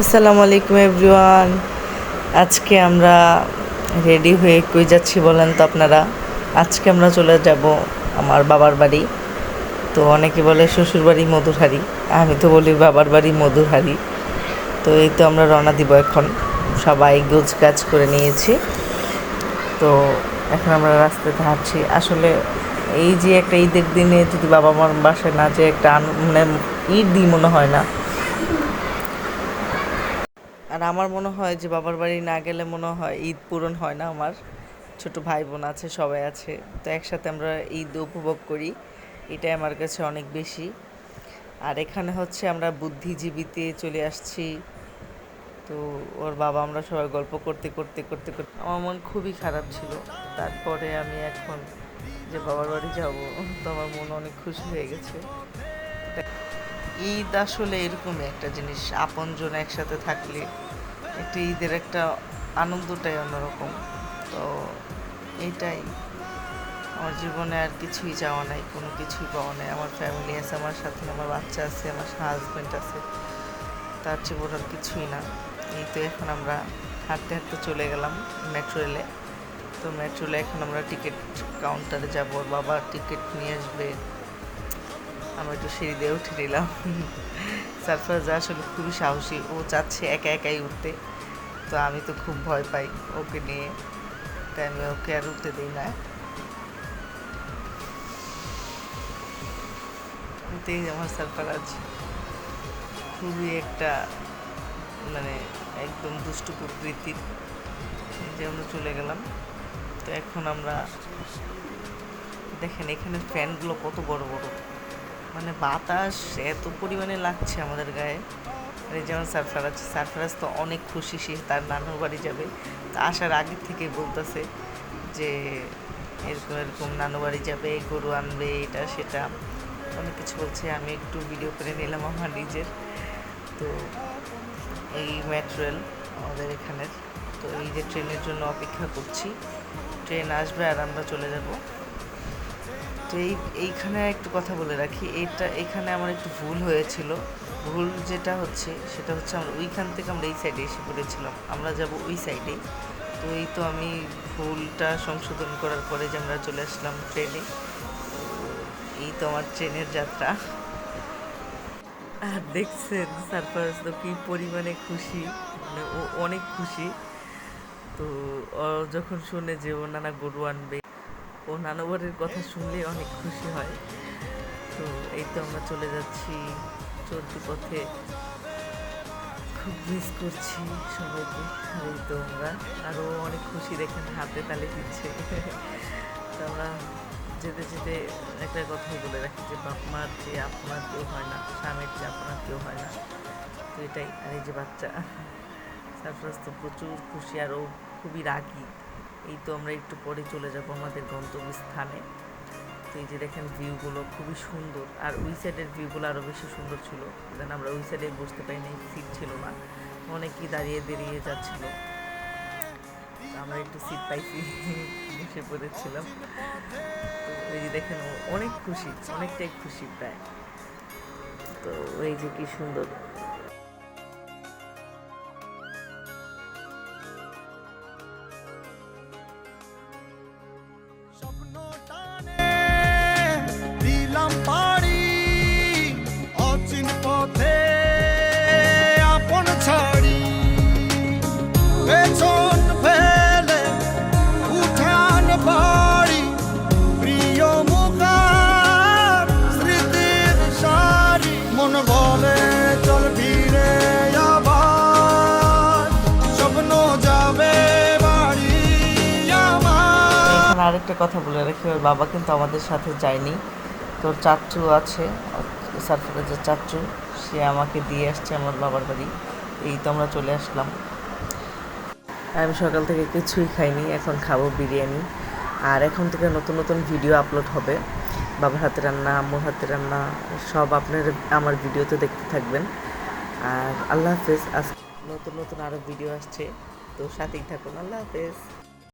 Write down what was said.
আসসালামু আলাইকুম এভরিওয়ান। আজকে আমরা রেডি হয়ে কই যাচ্ছি বলেন তো আপনারা? আজকে আমরা চলে যাব আমার বাবার বাড়ি। তো অনেকে বলে শ্বশুর বাড়ি মধুরহারি, আমি তো বলি বাবার বাড়ি মধুরহারি। তো এই তো আমরা রওনা দিব এখন। সবাই গোছ গাছ করে নিয়েছি। তো এখন আমরা রাস্তাতে হাঁটছি। আসলে এই যে একটা ঈদের দিনে যদি বাবা মার বাসায় না যে একটা মানে ঈদ দিই মনে হয় না। আর আমার মনে হয় যে বাবার বাড়ি না গেলে মনে হয় ঈদ পূরণ হয় না আমার। ছোট ভাই বোন আছে, সবাই আছে। তো একসাথে আমরা ঈদ উপভোগ করি। এটাই আমার কাছে অনেক বেশি। আর এখানে হচ্ছে আমরা বুদ্ধিজীবীতে চলে আসছি। তো ওর বাবা আমরা সবাই গল্প করতে করতে করতে করতে। আমার মন খুবই খারাপ ছিল। তারপরে আমি এখন যে বাবার বাড়ি যাব, তো আমার মন অনেক খুশি হয়ে গেছে। ঈদ আসলে এরকমই একটা জিনিস, আপনজন একসাথে থাকলে একটা ঈদের একটা আনন্দটাই অন্যরকম। তো এইটাই আমার জীবনে আর কিছুই যাওয়া নাই, কোনো কিছুই পাওয়া নাই। আমার ফ্যামিলি আছে, আমার সাথে, আমার বাচ্চা আছে, আমার হাজব্যান্ড আছে। তার বড় আর কিছুই না। এই তো এখন আমরা হাঁটতে হাঁটতে চলে গেলাম মেট্রো রেলে তো মেট্রো রেলে এখন আমরা টিকিট কাউন্টারে যাব বাবা টিকিট নিয়ে আসবে। আমরা একটু সিঁড়ি দিয়ে উঠে নিলাম। সারফরাজ আসলে খুবই সাহসী। ও চাচ্ছে একা একাই উঠতে। তো আমি তো খুব ভয় পাই ওকে নিয়ে। তাই আমি ওকে আর উঠতে দিই না। এতেই আমার সারফরাজ খুবই একটা মানে একদম দুষ্টু প্রকৃতির। যে আমরা চলে গেলাম। তো এখন আমরা, দেখেন এখানে ফ্যানগুলো কত বড় বড়। মানে বাতাস এত পরিমাণে লাগছে আমাদের গায়ে। এই যেমন সারফারাজ সারফারাজ তো অনেক খুশি সে তার নানুর বাড়ি যাবে। তা আসার আগে থেকে বলতেছে যে এরকম এরকম নানু বাড়ি যাবে, গরু আনবে, এটা, সেটা। অনেক কিছু বলছে, আমি একটু ভিডিও করে নিলাম আমার নিজের। তো এই মেট্রোয়েল আমাদের এখানের। তো এই যে ট্রেনের জন্য অপেক্ষা করছি। ট্রেন আসবে আর আমরা চলে যাব। তো এই, এইখানে একটু কথা বলে রাখি, এটা এখানে আমার একটু ভুল হয়েছিল। ভুল যেটা হচ্ছে, সেটা হচ্ছে আমরা ওইখান থেকে আমরা এই সাইডে এসে পড়েছিলাম। আমরা যাব ওই সাইডে তো এই তো আমি ভুলটা সংশোধন করার পরে যে আমরা চলে আসলাম ট্রেনে এই তো আমার ট্রেনের যাত্রা। আর দেখছেন, সারফারাজ তো কি পরিমাণে খুশি। মানে ও অনেক খুশি। তো যখন শুনে যে ও নানা গরু আনবে। ও নানাবাড়ির কথা শুনলে অনেক খুশি হয়। তো এই তো আমরা চলে যাচ্ছি, চলতি পথে খুব মিস করছি সবাইকে। এই তো আমরা আরও অনেক খুশি দেখেন, হাতে তালে দিচ্ছে। তো আমরা যেতে যেতে একটা কথাই বলে রাখি যে বাপ মার যে আপনার কেউ হয় না, স্বামীর যে আপনার কেউ হয় না, তো এটাই। আর এই যে বাচ্চা, সারপ্রাইজ তো প্রচুর খুশি, আর ও খুবই রাগি। এই তো আমরা একটু পরে চলে যাব আমাদের গন্তব্যস্থানে। তো এই যে দেখেন ভিউগুলো খুবই সুন্দর। আর ওই সাইডের ভিউগুলো আরও বেশি সুন্দর ছিল। দেন আমরা ওই সাইডে বসতে পারিনি সিট ছিল না। অনেকেই দাঁড়িয়ে দাঁড়িয়ে যাচ্ছিল। আমরা একটু সিট পাইছি, বসে পড়েছিলাম। তো এই যে দেখেন অনেক খুশি, অনেকটাই খুশি প্রায়। তো এই যে কি সুন্দর। আরেকটা কথা বলে রাখি, ওর বাবা কিন্তু আমাদের সাথে যায়নি। তোর চাচ্চু আছে, সারফরাজের চাচ্চু সে আমাকে দিয়ে আসছে আমার বাবার বাড়ি। এই তো আমরা চলে আসলাম। আমি সকাল থেকে কিছুই খাইনি, এখন খাব বিরিয়ানি। আর এখন থেকে নতুন নতুন ভিডিও আপলোড হবে। বাবার হাতে রান্না, আম্মুর হাতে রান্না, সব আপনার আমার ভিডিওতে দেখতে থাকবেন। আর আল্লাহ হাফেজ আজ নতুন নতুন আরও ভিডিও আসছে। তো সাথেই থাকুন, আল্লাহ হাফেজ।